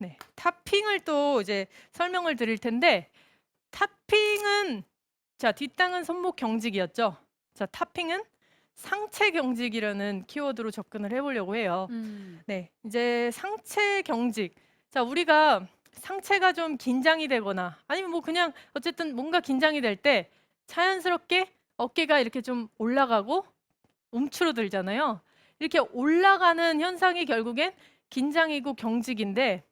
네, 탑핑을 또 이제 설명을 드릴 텐데 탑핑은 자 뒷땅은 손목 경직이었죠. 자 탑핑은 상체 경직이라는 키워드로 접근을 해보려고 해요. 음. 네, 이제 상체 경직. 자 우리가 상체가 좀 긴장이 되거나 아니면 뭐 그냥 어쨌든 뭔가 긴장이 될 때 자연스럽게 어깨가 이렇게 좀 올라가고 움츠러들잖아요. 이렇게 올라가는 현상이 결국엔 긴장이고 경직인데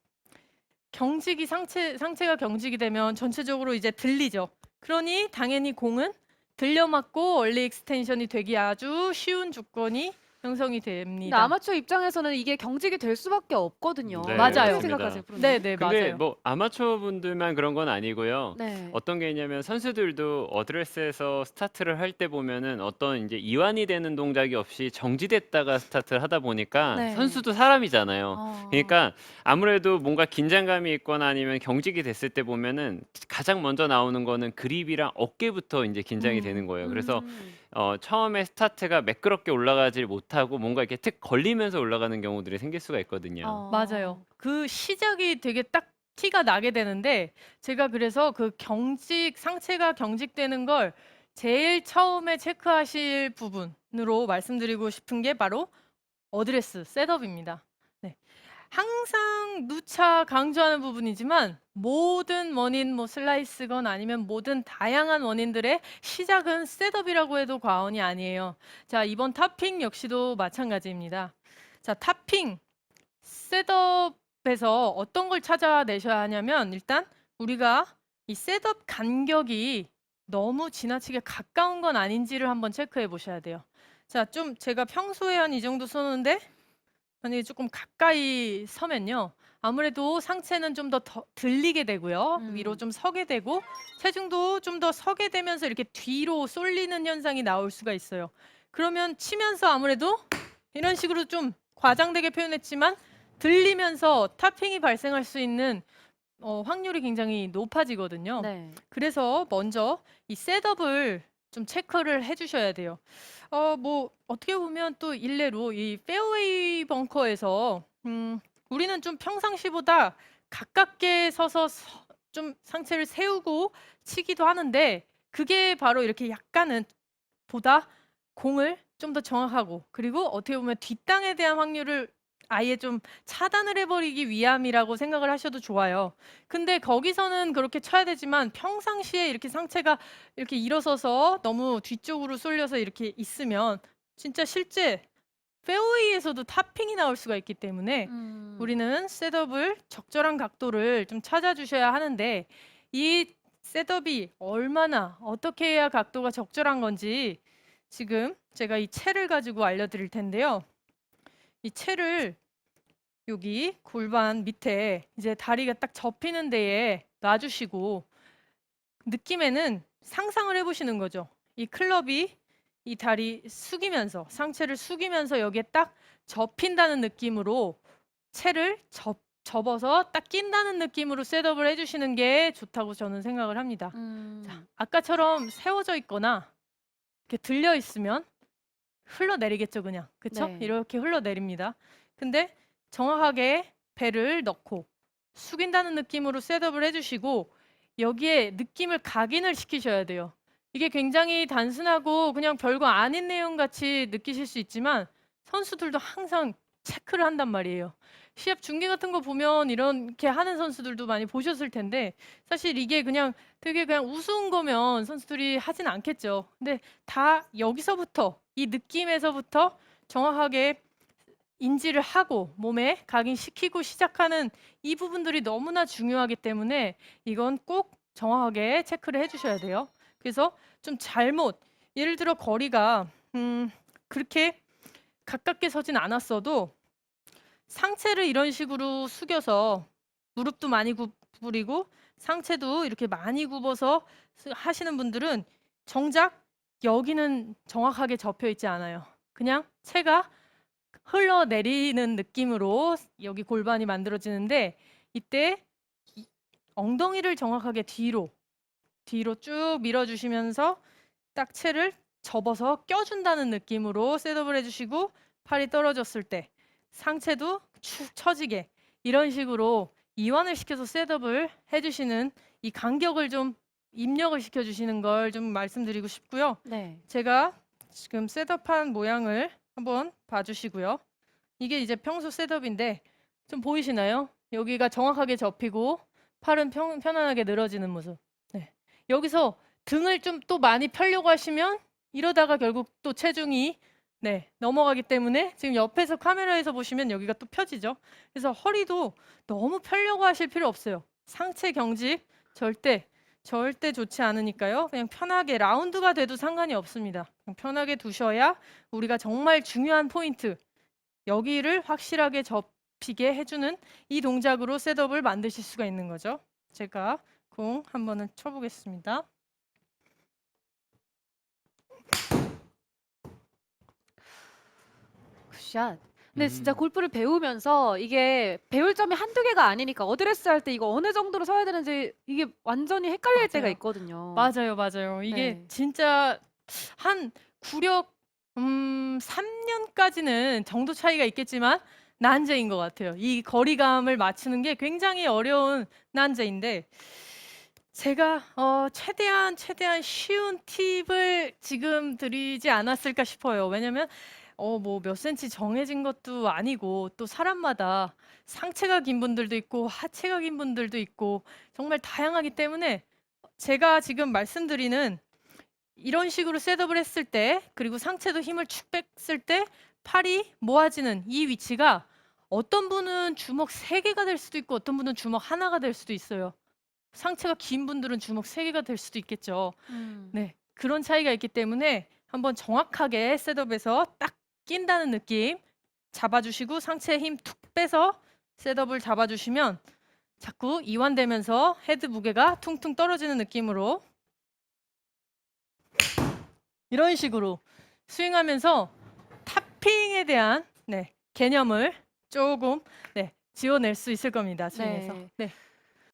경직이 상체 상체가 경직이 되면 전체적으로 이제 들리죠. 그러니 당연히 공은 들려 맞고 원리 익스텐션이 되기 아주 쉬운 조건이 형성이 근데 됩니다. 아마추어 입장에서는 이게 경직이 될 수밖에 없거든요. 네, 맞아요. 어떻게. 생각하세요, 프로님? 네, 네, 근데 맞아요. 뭐 아마추어 분들만 그런 건 아니고요. 네. 어떤 게 있냐면 선수들도 어드레스에서 스타트를 할 때 보면은 어떤 이제 이완이 되는 동작이 없이 정지됐다가 스타트를 하다 보니까 네. 선수도 사람이잖아요. 어. 그러니까 아무래도 뭔가 긴장감이 있거나 아니면 경직이 됐을 때 보면은 가장 먼저 나오는 거는 그립이랑 어깨부터 이제 긴장이 음, 되는 거예요. 그래서 음. 어, 처음에 스타트가 매끄럽게 올라가질 못하고 뭔가 이렇게 특 걸리면서 올라가는 경우들이 생길 수가 있거든요. 어. 맞아요. 그 시작이 되게 딱 티가 나게 되는데 제가 그래서 그 경직 상체가 경직되는 걸 제일 처음에 체크하실 부분으로 말씀드리고 싶은 게 바로 어드레스 셋업입니다. 네. 항상 누차 강조하는 부분이지만 모든 원인 뭐 슬라이스건 아니면 모든 다양한 원인들의 시작은 셋업이라고 해도 과언이 아니에요. 자, 이번 탑핑 역시도 마찬가지입니다. 자, 탑핑 셋업에서 어떤 걸 찾아내셔야 하냐면 일단 우리가 이 셋업 간격이 너무 지나치게 가까운 건 아닌지를 한번 체크해 보셔야 돼요. 자, 좀 제가 평소에 한 이 정도 쏘는데 만약에 조금 가까이 서면요. 아무래도 상체는 좀 더 들리게 되고요. 음. 위로 좀 서게 되고 체중도 좀 더 서게 되면서 이렇게 뒤로 쏠리는 현상이 나올 수가 있어요. 그러면 치면서 아무래도 이런 식으로 좀 과장되게 표현했지만 들리면서 타핑이 발생할 수 있는 어, 확률이 굉장히 높아지거든요. 네. 그래서 먼저 이 셋업을 좀 체크를 해 주셔야 돼요. 어, 뭐 어떻게 보면 또 일례로 이 페어웨이 벙커에서 음, 우리는 좀 평상시보다 가깝게 서서 서- 좀 상체를 세우고 치기도 하는데 그게 바로 이렇게 약간은 보다 공을 좀 더 정확하고 그리고 어떻게 보면 뒷땅에 대한 확률을 아예 좀 차단을 해버리기 위함이라고 생각을 하셔도 좋아요. 근데 거기서는 그렇게 쳐야 되지만 평상시에 이렇게 상체가 이렇게 일어서서 너무 뒤쪽으로 쏠려서 이렇게 있으면 진짜 실제 페어웨이에서도 탑핑이 나올 수가 있기 때문에 음. 우리는 셋업을 적절한 각도를 좀 찾아주셔야 하는데 이 셋업이 얼마나 어떻게 해야 각도가 적절한 건지 지금 제가 이 채를 가지고 알려드릴 텐데요. 이 채를 여기 골반 밑에 이제 다리가 딱 접히는 데에 놔주시고 느낌에는 상상을 해보시는 거죠. 이 클럽이 이 다리 숙이면서 상체를 숙이면서 여기에 딱 접힌다는 느낌으로 채를 접, 접어서 딱 낀다는 느낌으로 셋업을 해주시는 게 좋다고 저는 생각을 합니다. 음. 자, 아까처럼 세워져 있거나 이렇게 들려 있으면 흘러내리겠죠, 그냥. 그쵸? 네. 이렇게 흘러내립니다. 근데 정확하게 배를 넣고 숙인다는 느낌으로 셋업을 해주시고 여기에 느낌을 각인을 시키셔야 돼요. 이게 굉장히 단순하고 그냥 별거 아닌 내용 같이 느끼실 수 있지만 선수들도 항상 체크를 한단 말이에요. 시합 중계 같은 거 보면 이렇게 하는 선수들도 많이 보셨을 텐데 사실 이게 그냥 되게 그냥 우스운 거면 선수들이 하진 않겠죠. 근데 다 여기서부터 이 느낌에서부터 정확하게 인지를 하고 몸에 각인시키고 시작하는 이 부분들이 너무나 중요하기 때문에 이건 꼭 정확하게 체크를 해주셔야 돼요. 그래서 좀 잘못 예를 들어 거리가 음, 그렇게 가깝게 서진 않았어도 상체를 이런 식으로 숙여서 무릎도 많이 구부리고 상체도 이렇게 많이 굽어서 스- 하시는 분들은 정작 여기는 정확하게 접혀 있지 않아요. 그냥 채가 흘러내리는 느낌으로 여기 골반이 만들어지는데 이때 이- 엉덩이를 정확하게 뒤로 뒤로 쭉 밀어주시면서 딱 채를 접어서 껴준다는 느낌으로 셋업을 해주시고 팔이 떨어졌을 때 상체도 축 처지게 이런 식으로 이완을 시켜서 셋업을 해주시는 이 간격을 좀 입력을 시켜주시는 걸 좀 말씀드리고 싶고요. 네. 제가 지금 셋업한 모양을 한번 봐주시고요. 이게 이제 평소 셋업인데 좀 보이시나요? 여기가 정확하게 접히고 팔은 평, 편안하게 늘어지는 모습. 네. 여기서 등을 좀 또 많이 펴려고 하시면 이러다가 결국 또 체중이 네, 넘어가기 때문에 지금 옆에서 카메라에서 보시면 여기가 또 펴지죠. 그래서 허리도 너무 펴려고 하실 필요 없어요. 상체 경직 절대 절대 좋지 않으니까요. 그냥 편하게 라운드가 돼도 상관이 없습니다. 편하게 두셔야 우리가 정말 중요한 포인트 여기를 확실하게 접히게 해주는 이 동작으로 셋업을 만드실 수가 있는 거죠. 제가 공 한번은 쳐보겠습니다. 굿샷. 근데 진짜 음. 골프를 배우면서 이게 배울 점이 한두 개가 아니니까 어드레스 할 때 이거 어느 정도로 서야 되는지 이게 완전히 헷갈릴 때가 맞아요. 있거든요. 맞아요, 맞아요. 이게 네. 진짜 한 구력 음 3년까지는 정도 차이가 있겠지만 난제인 것 같아요. 이 거리감을 맞추는 게 굉장히 어려운 난제인데 제가 어 최대한 최대한 쉬운 팁을 지금 드리지 않았을까 싶어요. 왜냐면 어 뭐 몇 센치 정해진 것도 아니고 또 사람마다 상체가 긴 분들도 있고 하체가 긴 분들도 있고 정말 다양하기 때문에 제가 지금 말씀드리는 이런 식으로 셋업을 했을 때 그리고 상체도 힘을 축 뺐을 때 팔이 모아지는 이 위치가 어떤 분은 주먹 세개가 될 수도 있고 어떤 분은 주먹 하나가 될 수도 있어요. 상체가 긴 분들은 주먹 세개가될 수도 있겠죠. 음. 네. 그런 차이가 있기 때문에 한번 정확하게 셋업에서 딱 낀다는 느낌 잡아주시고 상체에 힘툭 빼서 셋업을 잡아주시면 자꾸 이완되면서 헤드 무게가 퉁퉁 떨어지는 느낌으로 이런 식으로 스윙하면서 탑핑에 대한 네, 개념을 조금 네, 지워낼 수 있을 겁니다. 스윙에서. 네. 네.